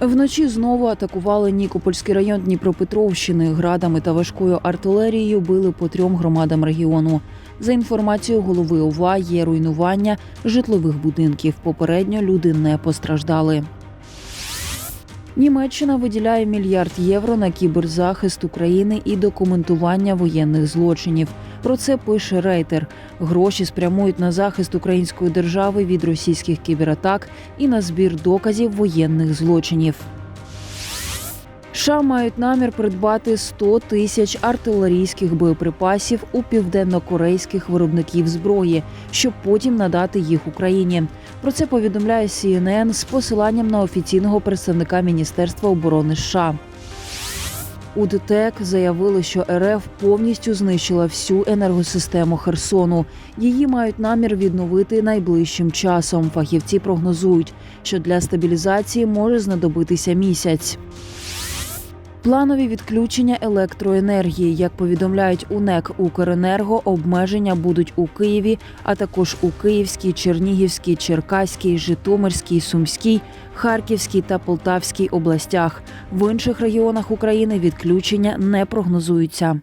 Вночі знову атакували Нікопольський район Дніпропетровщини. Градами та важкою артилерією били по трьом громадам регіону. За інформацією голови ОВА, є руйнування житлових будинків. Попередньо люди не постраждали. Німеччина виділяє мільярд євро на кіберзахист України і документування воєнних злочинів. Про це пише Рейтер. Гроші спрямують на захист української держави від російських кібератак і на збір доказів воєнних злочинів. США мають намір придбати 100 тисяч артилерійських боєприпасів у південно-корейських виробників зброї, щоб потім надати їх Україні. Про це повідомляє CNN з посиланням на офіційного представника Міністерства оборони США. У ДТЕК заявили, що РФ повністю знищила всю енергосистему Херсону. Її мають намір відновити найближчим часом. Фахівці прогнозують, що для стабілізації може знадобитися місяць. Планові відключення електроенергії, як повідомляють у НЕК Укренерго, обмеження будуть у Києві, а також у Київській, Чернігівській, Черкаській, Житомирській, Сумській, Харківській та Полтавській областях. В інших регіонах України відключення не прогнозуються.